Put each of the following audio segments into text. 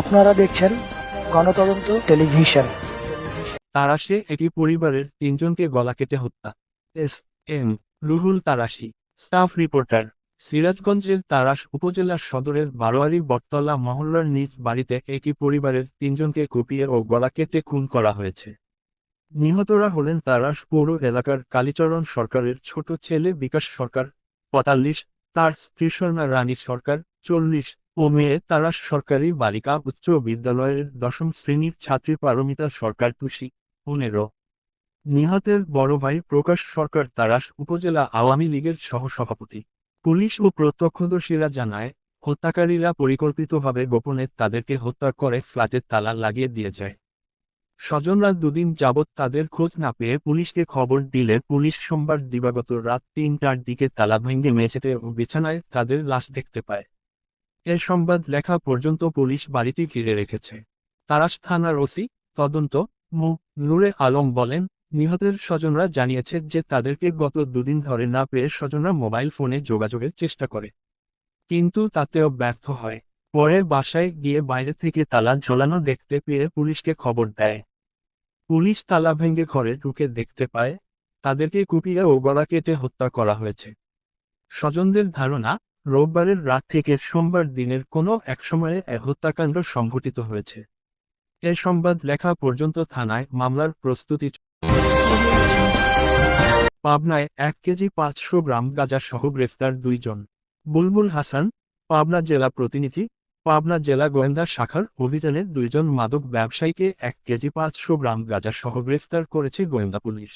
আপনারা দেখছেন গণতদন্ত টেলিভিশন। তারাশে একই পরিবারের তিনজনকে গলা কেটে হত্যা। S M Ruhul Tarashi, staff reporter, সিরাজগঞ্জের তারাশ উপজেলার সদরের বারোয়ারি বটতলা মহল্লার নিজ বাড়িতে একই পরিবারের তিনজনকে কুপিয়ে ও গলা কেটে খুন করা হয়েছে। নিহতরা হলেন তারাশ পৌর এলাকার কালীচরণ সরকারের ছোট ছেলে বিকাশ সরকার, পঁয়তাল্লিশ, তার স্ত্রী স্বর্ণা রানী সরকার, চল্লিশ ও তারাশ সরকারি বালিকা উচ্চ বিদ্যালয়ের দশম শ্রেণির ছাত্রী পারমিতা সরকার তুষি পনেরো। নিহতের বড় ভাই প্রকাশ সরকার তারাস উপজেলা আওয়ামী লীগের সহসভাপতি। পুলিশ ও প্রত্যক্ষদর্শীরা জানায়, হত্যাকারীরা পরিকল্পিতভাবে গোপনে তাদেরকে হত্যা করে ফ্ল্যাটের তালা লাগিয়ে দিয়ে যায়। স্বজনরা দুদিন যাবৎ তাদের খোঁজ না পেয়ে পুলিশকে খবর দিলে পুলিশ সোমবার দিবাগত রাত তিনটার দিকে তালা ভেঙে মেঝেতে ও বিছানায় তাদের লাশ দেখতে পায়। এ সংবাদ লেখা পর্যন্ত পুলিশ বাড়িটি ঘিরে রেখেছে। তারাস থানার ওসি, তদন্ত, মু, নূরে আলম বলেন, নিহতের স্বজনরা জানিয়েছে যে তাদেরকে গত দুদিন ধরে না পেয়ে স্বজনরা মোবাইল ফোনে যোগাযোগের চেষ্টা করে। কিন্তু তাতেও ব্যর্থ হয়। পরে বাসায় গিয়ে বাইরে থেকে তালা ঝোলানো দেখতে পেয়ে পুলিশকে খবর দেয়। পুলিশ তালা ভেঙে ঘরে ঢুকে দেখতে পায়, তাদেরকে কুপিয়ে ও গলা কেটে হত্যা করা হয়েছে। স্বজনদের ধারণা রোববারের রাত থেকে সোমবার দিনের কোনো এক সময়ে এ হত্যাকাণ্ড সংঘটিত হয়েছে। এ সংবাদ লেখা পর্যন্ত থানায় মামলার প্রস্তুতি পাবনায় এক কেজি পাঁচশো গ্রাম গাঁজা সহ গ্রেফতার দুইজন বুলবুল হাসান, পাবনা জেলা প্রতিনিধি, পাবনা জেলা গোয়েন্দা শাখার অভিযানে দুইজন মাদক ব্যবসায়ীকে এক কেজি পাঁচশো গ্রাম গাঁজা সহ গ্রেফতার করেছে গোয়েন্দা পুলিশ।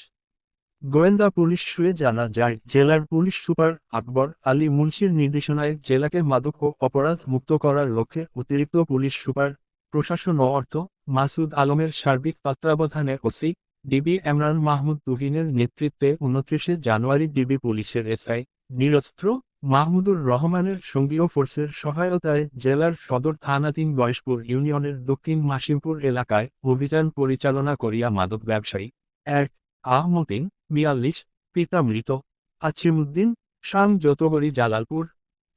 গোয়েন্দা পুলিশ সূত্রে জানা যায়, জেলার পুলিশ সুপার আকবর আলী মুন্সির নির্দেশনায় জেলাকে মাদক ও অপরাধ মুক্ত করার লক্ষ্যে অতিরিক্ত পুলিশ সুপার প্রশাসন ও অর্থ মাসুদ আলমের সার্বিক তত্ত্বাবধানে ওসি ডিবি এমরান মাহমুদ তুহিনের নেতৃত্বে উনত্রিশে জানুয়ারি ডিবি পুলিশের এসআই নিরস্ত্র মাহমুদুর রহমানের সঙ্গীয় ফোর্সের সহায়তায় জেলার সদর থানাধীন গয়েশপুর ইউনিয়নের দক্ষিণ মাসিমপুর এলাকায় অভিযান পরিচালনা করিয়া মাদক ব্যবসায়ী এক আহমদিন বিয়াল্লিশ, পিতা মৃত। আছিমুদ্দিন শাম যতগরি জালালপুর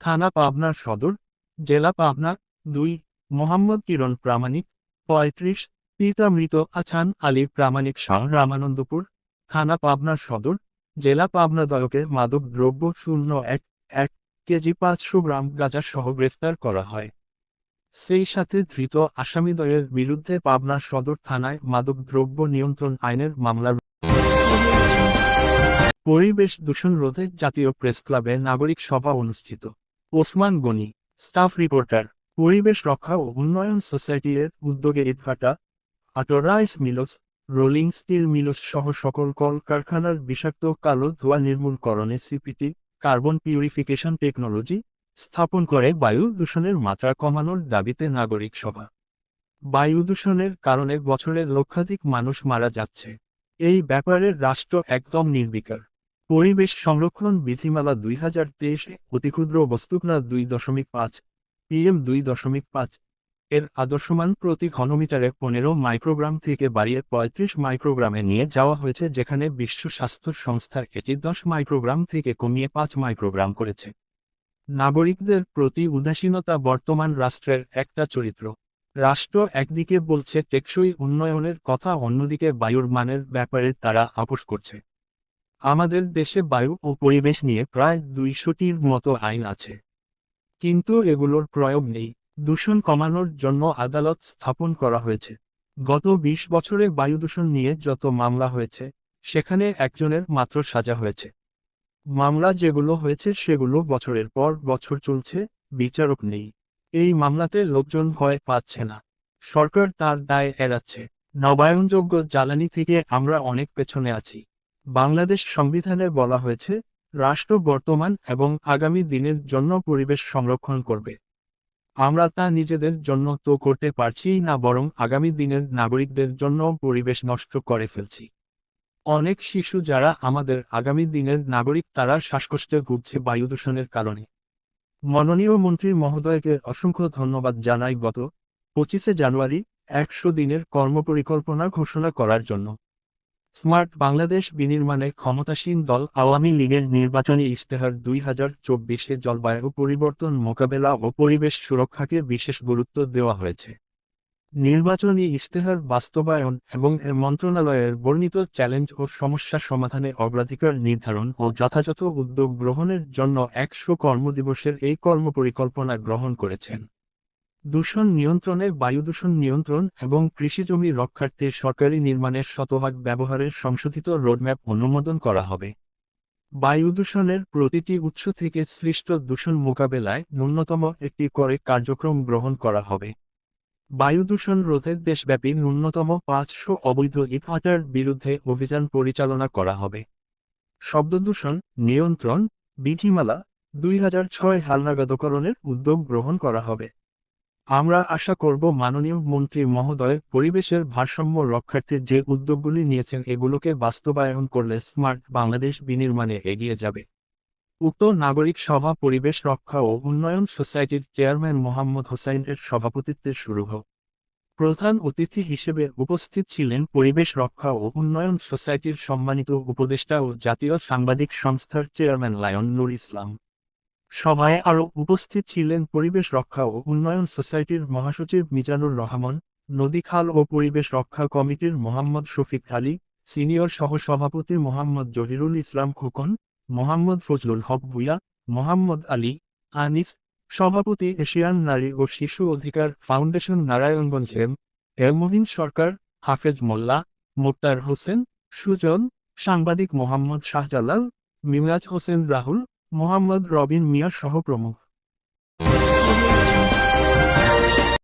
থানা পাবনা সদর, জেলা পাবনা দুই, মোহাম্মদ কিরণ প্রামাণিক পঁয়ত্রিশ, পিতা মৃত আছান আলী প্রামাণিক শাহ রামানন্দপুর থানা পাবনা সদর, জেলা পাবনা দয়কে মাদক দ্রব্য শূন্য এক এক কেজি পাঁচশো গ্রাম গাঁজা সহ গ্রেফতার করা হয়। সেই সাথে ধৃত আসামিদ্বয়ের বিরুদ্ধে পাবনা সদর থানায় মাদক দ্রব্য নিয়ন্ত্রণ আইনের মামলা পরিবেশ দূষণ রোধে জাতীয় প্রেস ক্লাবে নাগরিক সভা অনুষ্ঠিত। ওসমান গনি, স্টাফ রিপোর্টার, পরিবেশ রক্ষা ও উন্নয়ন সোসাইটি এর উদ্যোগে ইটভাটা auto rice mills, rolling steel mills সহ সকল কলকারখানার বিষাক্ত কালো ধোঁয়া নির্মূলকরণে সিপিটি, কার্বন পিউরিফিকেশন টেকনোলজি, স্থাপন করে বায়ু দূষণের মাত্রা কমানোর দাবিতে নাগরিক সভা। বায়ু দূষণের কারণে বছরে লক্ষাধিক মানুষ মারা যাচ্ছে। এই ব্যাপারে রাষ্ট্র একদম নির্বিকার। পরিবেশ সংরক্ষণ বিধিমালা দুই হাজার তেইশে অতিক্ষুদ্র বস্তুকনা দুই দশমিক পাঁচ, পিএম দুই দশমিক পাঁচ এর আদর্শমান প্রতি ঘনমিটারে পনেরো মাইক্রোগ্রাম থেকে বাড়িয়ে পঁয়ত্রিশ মাইক্রোগ্রামে নিয়ে যাওয়া হয়েছে, যেখানে বিশ্ব স্বাস্থ্য সংস্থা এটি দশ মাইক্রোগ্রাম থেকে কমিয়ে পাঁচ মাইক্রোগ্রাম করেছে। নাগরিকদের প্রতি উদাসীনতা বর্তমান রাষ্ট্রের একটা চরিত্র। রাষ্ট্র একদিকে বলছে টেকসই উন্নয়নের কথা, অন্যদিকে বায়ুর মানের ব্যাপারে তারা আপোষ করছে। আমাদের দেশে বায়ু ও পরিবেশ নিয়ে প্রায় দুইশোটির মতো আইন আছে। কিন্তু এগুলোর প্রয়োগ নেই। দূষণ কমানোর জন্য আদালত স্থাপন করা হয়েছে। গত ২০ বছরে বায়ু দূষণ নিয়ে যত মামলা হয়েছে, সেখানে একজনের মাত্র সাজা হয়েছে। মামলা যেগুলো হয়েছে সেগুলো বছরের পর বছর চলছে, বিচারক নেই। এই মামলাতে লোকজন ভয় পাচ্ছে না। সরকার তার দায় এড়াচ্ছে। নবায়নযোগ্য জ্বালানি থেকে আমরা অনেক পেছনে আছি। বাংলাদেশ সংবিধানে বলা হয়েছে, রাষ্ট্র বর্তমান এবং আগামী দিনের জন্য পরিবেশ সংরক্ষণ করবে। আমরা তা নিজেদের জন্য তো করতে পারছি না, বরং আগামী দিনের নাগরিকদের জন্য পরিবেশ নষ্ট করে ফেলছি। অনেক শিশু যারা আমাদের আগামী দিনের নাগরিক, তারা শ্বাসকষ্টে ভুগছে বায়ু দূষণের কারণে। মাননীয় মন্ত্রী মহোদয়কে অসংখ্য ধন্যবাদ জানাই গত পঁচিশে জানুয়ারি একশো দিনের কর্মপরিকল্পনা ঘোষণা করার জন্য। স্মার্ট বাংলাদেশ বিনির্মাণে ক্ষমতাসীন দল আওয়ামী লীগের নির্বাচনী ইশতেহার দুই হাজার চব্বিশে জলবায়ু পরিবর্তন মোকাবেলা ও পরিবেশ সুরক্ষাকে বিশেষ গুরুত্ব দেওয়া হয়েছে। নির্বাচনী ইশতেহার বাস্তবায়ন এবং এ মন্ত্রণালয়ের বর্ণিত চ্যালেঞ্জ ও সমস্যা সমাধানে অগ্রাধিকার নির্ধারণ ও যথাযথ উদ্যোগ গ্রহণের জন্য একশো কর্মদিবসের এই কর্মপরিকল্পনা গ্রহণ করেছেন। দূষণ নিয়ন্ত্রণে, বায়ু দূষণ নিয়ন্ত্রণ এবং কৃষিজমি রক্ষার্থে সরকারি নির্মাণের শতভাগ ব্যবহারের সংশোধিত রোডম্যাপ অনুমোদন করা হবে। বায়ু দূষণের প্রতিটি উৎস থেকে সৃষ্ট দূষণ মোকাবেলায় ন্যূনতম একটি করে কার্যক্রম গ্রহণ করা হবে। বায়ু দূষণ রোধে দেশব্যাপী ন্যূনতম পাঁচশো অবৈধ ইটভাটার বিরুদ্ধে অভিযান পরিচালনা করা হবে। শব্দ দূষণ নিয়ন্ত্রণ, বিধিমালা, দুই হাজার ছয় হালনাগাদকরণের উদ্যোগ গ্রহণ করা হবে। আমরা আশা করব মাননীয় মন্ত্রী মহোদয়, পরিবেশের ভারসাম্য রক্ষার্থে যে উদ্যোগগুলি নিয়েছেন এগুলোকে বাস্তবায়ন করলে স্মার্ট বাংলাদেশ বিনির্মাণে এগিয়ে যাবে। উক্ত নাগরিক সভা পরিবেশ রক্ষা ও উন্নয়ন সোসাইটির চেয়ারম্যান মোহাম্মদ হোসাইনের সভাপতিত্বে শুরু হোক। প্রধান অতিথি হিসেবে উপস্থিত ছিলেন পরিবেশ রক্ষা ও উন্নয়ন সোসাইটির সম্মানিত উপদেষ্টা ও জাতীয় সাংবাদিক সংস্থার চেয়ারম্যান লায়ন নুর ইসলাম। সভায় আরও উপস্থিত ছিলেন পরিবেশ রক্ষা ও উন্নয়ন সোসাইটির মহাসচিব মিজানুর রহমান নদীখাল ও পরিবেশ রক্ষা কমিটির মোহাম্মদ শফিক আলী, সিনিয়র সহসভাপতি মোহাম্মদ জহিরুল ইসলাম খোকন, মোহাম্মদ ফজলুল হক ভুইয়া, মোহাম্মদ আলী আনিস, সভাপতি এশিয়ান নারী ও শিশু অধিকার ফাউন্ডেশন নারায়ণগঞ্জ এম এর সরকার, হাফেজ মোল্লা, মোক্তার হোসেন, সুজন, সাংবাদিক মোহাম্মদ শাহজালাল মিমরাজ হোসেন রাহুল মোহাম্মদ রবিন মিয়া সহ প্রমুখ।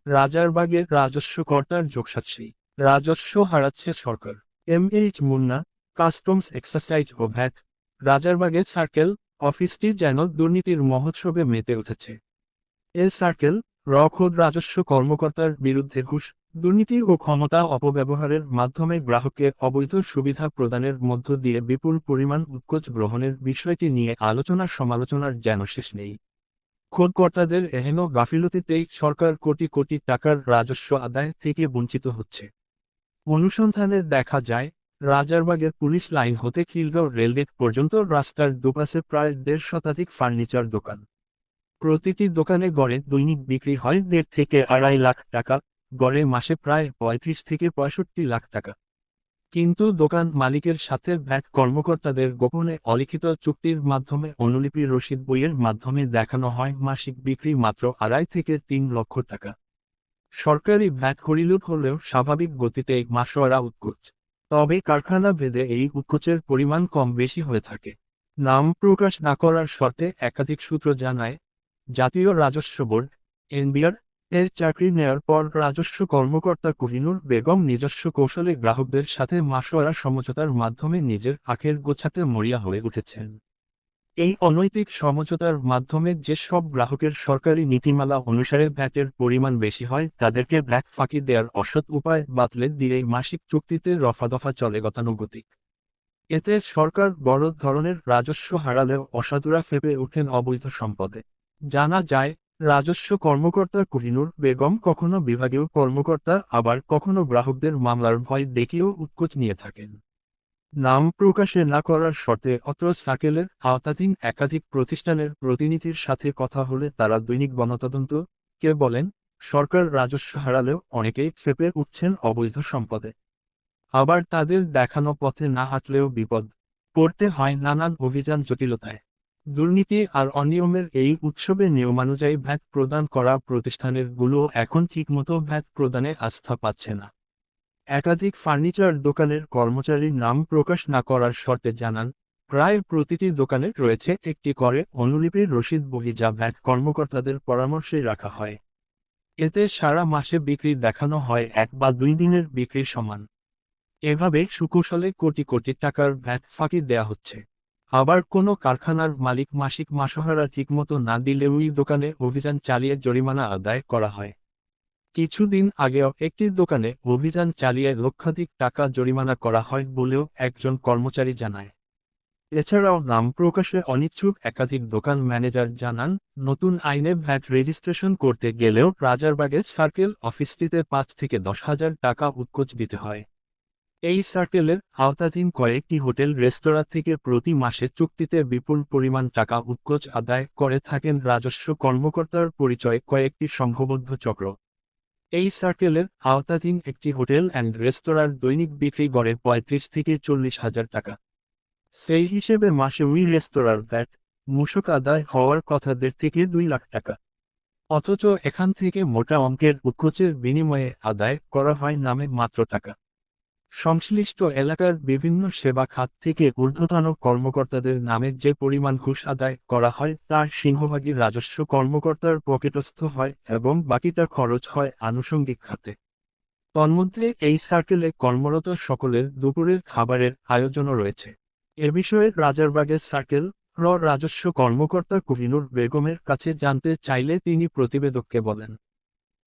রাজারবাগের রাজস্ব কর্তার যোগসাক্ষী রাজস্ব হারাচ্ছে সরকার। M H Munna, customs exercise ও ভ্যাট রাজারবাগের সার্কেল, অফিসটি যেন দুর্নীতির মহোৎসবে মেতে উঠেছে। এ সার্কেল রখোদ রাজস্ব কর্মকর্তার বিরুদ্ধে ঘুষ দুর্নীতি ও ক্ষমতা অপব্যবহারের মাধ্যমে গ্রাহককে অবৈধ সুবিধা প্রদানের মধ্য দিয়ে বিপুল পরিমাণ উৎকোচ গ্রহণের বিষয়টি নিয়ে আলোচনা সমালোচনার যেন শেষ নেই। খোদকর্তাদের এহেন গাফিলতিতেই সরকার কোটি কোটি টাকার রাজস্ব আদায় থেকে বঞ্চিত হচ্ছে। অনুসন্ধানে দেখা যায়, রাজারবাগের পুলিশ লাইন হতে খিলগাঁও রেলগেট পর্যন্ত রাস্তার দুপাশে প্রায় দেড় শতাধিক ফার্নিচার দোকান। প্রতিটি দোকানে গড়ে দৈনিক বিক্রি হয় দেড় থেকে আড়াই লাখ টাকা। গড়ে মাসে প্রায় পঁয়ত্রিশ থেকে পঁয়ষট্টি লাখ টাকা। কিন্তু দোকান মালিকের সাথে ব্যাট কর্মকর্তাদের গোপনে অলিখিত চুক্তির মাধ্যমে অনুলিপি রসিদ বইয়ের মাধ্যমে দেখানো হয় মাসিক বিক্রি মাত্র আড়াই থেকে তিন লক্ষ টাকা। সরকারি ভ্যাট হরিলুট হলেও স্বাভাবিক গতিতে মাসোয়ারা উৎকোচ তবে কারখানা ভেদে এই উৎকোচের পরিমাণ কম বেশি হয়ে থাকে। নাম প্রকাশ না করার শর্তে একাধিক সূত্র জানায়, জাতীয় রাজস্ব বোর্ড, এনবিআর এর চাকরি নেয়ার পর রাজস্ব কর্মকর্তা কোহিনুর বেগম নিজস্ব কৌশলে গ্রাহকদের সাথে মাসোয়ারা সমঝোতার মাধ্যমে নিজের আখের গোছাতে মরিয়া হয়ে উঠেছেন। এই অনৈতিক সমঝোতার মাধ্যমে যেসব গ্রাহকের সরকারি নীতিমালা অনুসারে ভ্যাটের পরিমাণ বেশি হয়, তাদেরকে ব্যাক ফাঁকি দেওয়ার অসৎ উপায় বাতলে দিয়েই মাসিক চুক্তিতে রফাদফা চলে গতানুগতিক। এতে সরকার বড় ধরনের রাজস্ব হারালেও অসাধুরা ফেপে ওঠেন অবৈধ সম্পদে। জানা যায় রাজস্ব কর্মকর্তা কোহিনুর বেগম কখনো বিভাগীয় কর্মকর্তা, আবার কখনো গ্রাহকদের মামলার ভয় দেখিয়েও উৎকোচ নিয়ে থাকেন। নাম প্রকাশে না করার শর্তে অত্র সাকেলের আওতাধীন একাধিক প্রতিষ্ঠানের প্রতিনিধির সাথে কথা হলে তারা দৈনিক গণতদন্ত, কে বলেন, সরকার রাজস্ব হারালেও অনেকেই ফেপে উঠছেন অবৈধ সম্পদে। আবার তাদের দেখানো পথে না হাঁটলেও বিপদ, পড়তে হয় নানান অভিযান জটিলতায়। দুর্নীতি আর অনিয়মের এই উৎসবে নিয়মানুযায়ী ভ্যাট প্রদান করা প্রতিষ্ঠানেরগুলো এখন ঠিকমতো ভ্যাট প্রদানে আস্থা পাচ্ছে না। একাধিক ফার্নিচার দোকানের কর্মচারীর নাম প্রকাশ না করার শর্তে জানান, প্রায় প্রতিটি দোকানে রয়েছে একটি করে অনুলিপির রসিদ বহি যা ভ্যাট কর্মকর্তাদের পরামর্শে রাখা হয়। এতে সারা মাসে বিক্রি দেখানো হয় এক বা দুই দিনের বিক্রির সমান। এভাবে সুকৌশলে কোটি কোটি টাকার ভ্যাট ফাঁকি দেয়া হচ্ছে। আবার কোনো কারখানার মালিক মাসিক মাসোহারা ঠিকমতো না দিলে ওই দোকানে অভিযান চালিয়ে জরিমানা আদায় করা হয়। কিছুদিন আগেও একটি দোকানে অভিযান চালিয়ে লক্ষাধিক টাকা জরিমানা করা হয় বলেও একজন কর্মচারী জানায়। এছাড়াও নাম প্রকাশে অনিচ্ছুক একাধিক দোকান ম্যানেজার জানান, নতুন আইনে ভ্যাট রেজিস্ট্রেশন করতে গেলেও রাজারবাগের সার্কেল অফিসটিতে পাঁচ থেকে দশ হাজার টাকা উৎকোচ দিতে হয়। এই সার্কেলের আওতাধীন কয়েকটি হোটেল রেস্তোরাঁ থেকে প্রতি মাসে চুক্তিতে বিপুল পরিমাণ টাকা উৎকোচ আদায় করে থাকেন রাজস্ব কর্মকর্তার পরিচয় কয়েকটি সংঘবদ্ধ চক্র। এই সার্কেলের আওতাধীন একটি হোটেল অ্যান্ড রেস্তোরাঁর দৈনিক বিক্রি গড়ে পঁয়ত্রিশ থেকে চল্লিশ হাজার টাকা। সেই হিসেবে মাসে ওই রেস্তোরাঁর ভ্যাট মূসক আদায় হওয়ার কথা দেড় থেকে দুই লাখ টাকা। অথচ এখান থেকে মোটা অঙ্কের উৎকোচের বিনিময়ে আদায় করা হয় নামে মাত্র টাকা। সংশ্লিষ্ট এলাকার বিভিন্ন সেবা খাত থেকে ঊর্ধ্বতন কর্মকর্তাদের নামে যে পরিমাণ ঘুষ আদায় করা হয়, তার সিংহভাগই রাজস্ব কর্মকর্তার পকেটস্থ হয় এবং বাকিটা খরচ হয় আনুষঙ্গিক খাতে। তন্মধ্যে, এই সার্কেলে কর্মরত সকলের দুপুরের খাবারের আয়োজনও রয়েছে। এ বিষয়ে রাজারবাগের সার্কেল র রাজস্ব কর্মকর্তা কুহিনুর বেগমের কাছে জানতে চাইলে তিনি প্রতিবেদককে বলেন,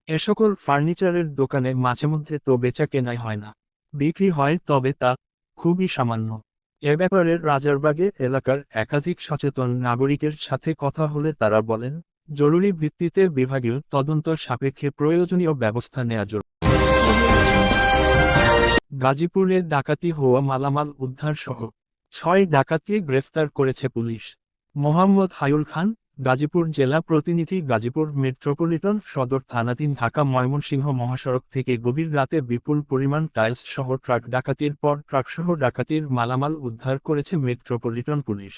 এ সকল ফার্নিচারের দোকানে মাঝে মধ্যে তো বেচা কেনাই হয় না। বিক্রি হয়, তবে তা খুবই সামান্য। এ ব্যাপারে রাজারবাগে এলাকার একাধিক সচেতন নাগরিকের সাথে কথা হলে তারা বলেন, জরুরি ভিত্তিতে বিভাগীয় তদন্ত সাপেক্ষে প্রয়োজনীয় ব্যবস্থা নেওয়া জরুরি। গাজীপুরে ডাকাতি হওয়া মালামাল উদ্ধার সহ ছয় ডাকাতকে গ্রেফতার করেছে পুলিশ। মোহাম্মদ হায়ুল খান গাজীপুর জেলা প্রতিনিধি গাজীপুর মেট্রোপলিটন সদর থানাধীন ঢাকা ময়মনসিংহ মহাসড়ক থেকে গভীর রাতে বিপুল পরিমাণ টাইলস সহ ট্রাক ডাকাতির পর ট্রাকসহ ডাকাতির মালামাল উদ্ধার করেছে মেট্রোপলিটন পুলিশ।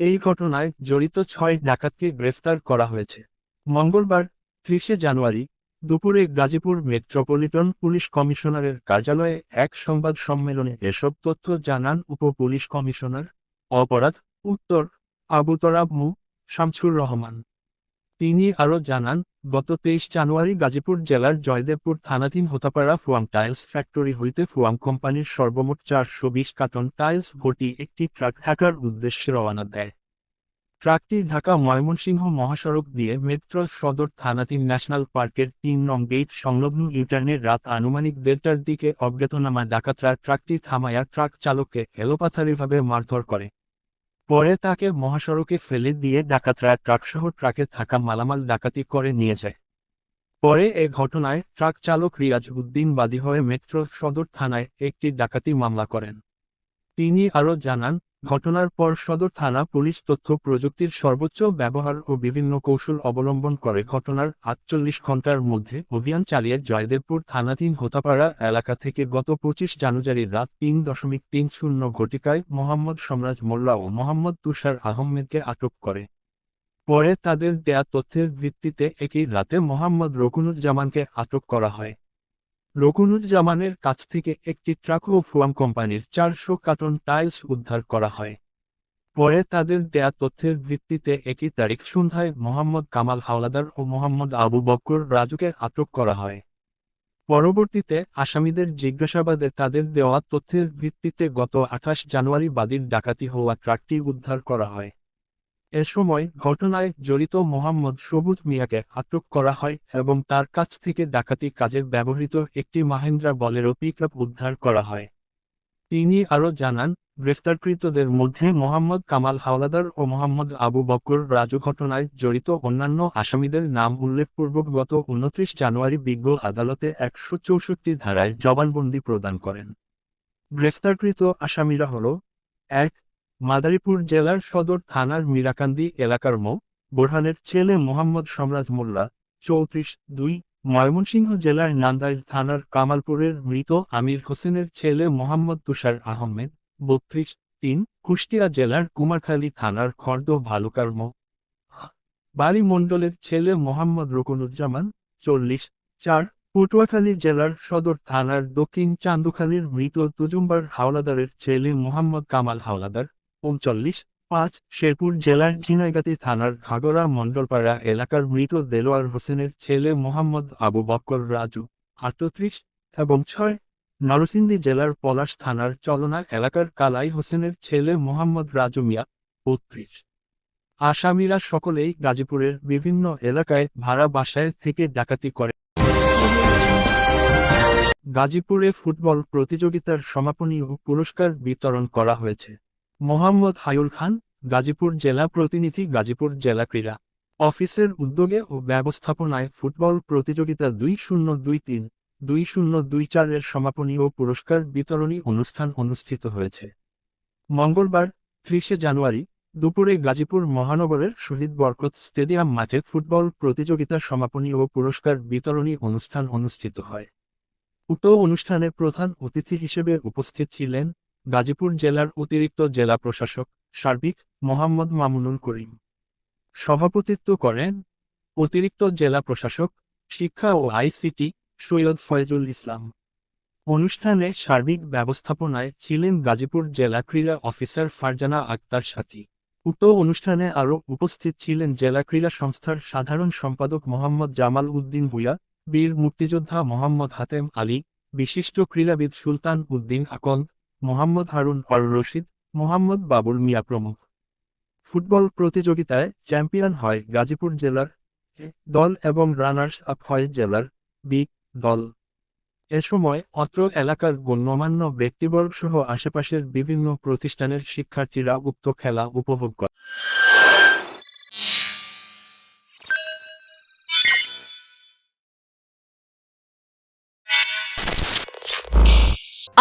এই ঘটনায় জড়িত ছয় ডাকাতকে গ্রেফতার করা হয়েছে। মঙ্গলবার, ত্রিশে জানুয়ারি, দুপুরে গাজীপুর মেট্রোপলিটন পুলিশ কমিশনারের কার্যালয়ে এক সংবাদ সম্মেলনে এসব তথ্য জানান উপ পুলিশ কমিশনার অপরাধ, উত্তর আবুতরাব মু শামছুর রহমান। তিনি আরও জানান, গত তেইশ জানুয়ারি গাজীপুর জেলার জয়দেবপুর থানাধীন হোতাপাড়া ফুয়াম টাইলস ফ্যাক্টরি হইতে ফুয়াম কোম্পানির সর্বমোট চারশো বিশ কার্টন টাইলস ভর্তি একটি ট্রাক ঢাকার উদ্দেশ্যে রওনা দেয়। ট্রাকটি ঢাকা ময়মনসিংহ মহাসড়ক দিয়ে মেট্রো সদর থানাধীন ন্যাশনাল পার্কের তিন নং গেট সংলগ্ন ইউটার্নের রাত আনুমানিক দেড়টার দিকে অজ্ঞাতনামা ডাকাতরা ট্রাকটি থামায়া ট্রাক চালককে এলোপাথারিভাবে মারধর করে। পরে তাকে মহাসড়কে ফেলে দিয়ে ডাকাতরা ট্রাকসহ ট্রাকে থাকা মালামাল ডাকাতি করে নিয়ে যায়। পরে এ ঘটনায় ট্রাক চালক রিয়াজ উদ্দিন বাদী হয়ে মেট্রো সদর থানায় একটি ডাকাতি মামলা করেন। তিনি আরও জানান ঘটনার পর সদর থানা পুলিশ তথ্য প্রযুক্তির সর্বোচ্চ ব্যবহার ও বিভিন্ন কৌশল অবলম্বন করে ঘটনার আটচল্লিশ ঘণ্টার মধ্যে অভিযান চালিয়ে জয়দেবপুর থানাধীন হোতাপাড়া এলাকা থেকে গত পঁচিশ জানুয়ারি রাত তিন দশমিক তিন শূন্য ঘটিকায় মোহাম্মদ সম্রাজ মোল্লা ও মোহাম্মদ তুষার আহমেদকে আটক করে। পরে তাদের দেয়া তথ্যের ভিত্তিতে একই রাতে মোহাম্মদ রকুনুজ্জামানকে আটক করা হয়। রকুনুজ্জামানের কাছ থেকে একটি ট্রাক ও ফুয়াম কোম্পানির চারশো কার্টন টাইলস উদ্ধার করা হয়। পরে তাদের দেয়া তথ্যের ভিত্তিতে একই তারিখ সন্ধ্যায় মোহাম্মদ কামাল হাওলাদার ও মোহাম্মদ আবু বক্কর রাজুকে আটক করা হয়। পরবর্তীতে আসামিদের জিজ্ঞাসাবাদে তাদের দেওয়া তথ্যের ভিত্তিতে গত আঠাশ জানুয়ারি বাদীর ডাকাতি হওয়া ট্রাকটি উদ্ধার করা হয়। এ সময় ঘটনায় জড়িত মোহাম্মদ সবুজ মিয়াকে আটক করা হয় এবং তার কাছ থেকে ডাকাতি কাজে ব্যবহৃত একটি মাহেন্দ্রা বলেরো পিকআপ উদ্ধার করা হয়। তিনি আরও জানান, গ্রেফতারকৃতদের মধ্যে মোহাম্মদ কামাল হাওলাদার ও মোহাম্মদ আবু বক্কর রাজু ঘটনায় জড়িত অন্যান্য আসামিদের নাম উল্লেখপূর্বক গত উনত্রিশ জানুয়ারি বিজ্ঞ আদালতে একশো চৌষট্টি ধারায় জবানবন্দি প্রদান করেন। গ্রেফতারকৃত আসামিরা হল, এক মাদারীপুর জেলার সদর থানার মিরাকান্দি এলাকার মো. বোরহানের ছেলে মোহাম্মদ সম্রাজ মোল্লা, চৌত্রিশ দুই, ময়মনসিংহ জেলার নান্দাইল থানার কামালপুরের মৃত আমির হোসেনের ছেলে মোহাম্মদ তুষার আহমেদ, বত্রিশ তিন, কুষ্টিয়া জেলার কুমারখালী থানার খর্দ ভালুকার মো. বাড়ি মণ্ডলের ছেলে মোহাম্মদ রকুনুজ্জামান, চল্লিশ চার, পটুয়াখালী জেলার সদর থানার দক্ষিণ চান্দুখালীর মৃত তুজুম্বার হাওলাদারের ছেলে মোহাম্মদ কামাল হাওলাদার উনচল্লিশ, পাঁচ, শেরপুর জেলার ঝিনাইগাতি থানার ঘাগরা মণ্ডলপাড়া এলাকার মৃত দেলোয়ার হোসেনের ছেলে মোহাম্মদ আবু বক্কর রাজু, আটত্রিশ, এবং ছয়, নরসিংদী জেলার পলাশ থানার চলনা এলাকার কালাই হোসেনের ছেলে মোহাম্মদ রাজু মিয়া, বত্রিশ। আসামিরা সকলেই গাজীপুরের বিভিন্ন এলাকায় ভাড়া বাসায় থেকে ডাকাতি করে। গাজীপুরে ফুটবল প্রতিযোগিতার সমাপনী ও পুরস্কার বিতরণ করা হয়েছে। মোহাম্মদ হায়ুল খান, গাজীপুর জেলা প্রতিনিধি, গাজীপুর জেলা ক্রীড়া অফিসের উদ্যোগে ও ব্যবস্থাপনায় ফুটবল প্রতিযোগিতা দুই শূন্য দুই তিন, দুই শূন্য দুই চারের সমাপনী ও পুরস্কার বিতরণী অনুষ্ঠান অনুষ্ঠিত হয়েছে। মঙ্গলবার, ত্রিশে জানুয়ারি, দুপুরে গাজীপুর মহানগরের শহীদ বরকত স্টেডিয়াম মাঠে ফুটবল প্রতিযোগিতার সমাপনী ও পুরস্কার বিতরণী অনুষ্ঠান অনুষ্ঠিত হয়। উক্ত অনুষ্ঠানে প্রধান অতিথি হিসেবে উপস্থিত ছিলেন গাজীপুর জেলার অতিরিক্ত জেলা প্রশাসক সার্বিক মোহাম্মদ মামুনুল করিম। সভাপতিত্ব করেন অতিরিক্ত জেলা প্রশাসক, শিক্ষা ও আইসিটি সৈয়দ ফয়জুল ইসলাম। অনুষ্ঠানে সার্বিক ব্যবস্থাপনায় ছিলেন গাজীপুর জেলা ক্রীড়া অফিসার ফারজানা আক্তার সাথী। উক্ত অনুষ্ঠানে আরও উপস্থিত ছিলেন জেলা ক্রীড়া সংস্থার সাধারণ সম্পাদক মোহাম্মদ জামাল উদ্দিন ভুইয়া, বীর মুক্তিযোদ্ধা মোহাম্মদ হাতেম আলী, বিশিষ্ট ক্রীড়াবিদ সুলতান উদ্দিন আকন্দ মোহাম্মদ হারুন অর রশিদ, মোহাম্মদ বাবুল মিয়া প্রমুখ। ফুটবল প্রতিযোগিতায় চ্যাম্পিয়ন হয় গাজীপুর জেলার দল এবং রানার্স আপ হয় জেলার বি দল। এ সময় অত্র এলাকার গণ্যমান্য ব্যক্তিবর্গ সহ আশেপাশের বিভিন্ন প্রতিষ্ঠানের শিক্ষার্থীরা উক্ত খেলা উপভোগ করে।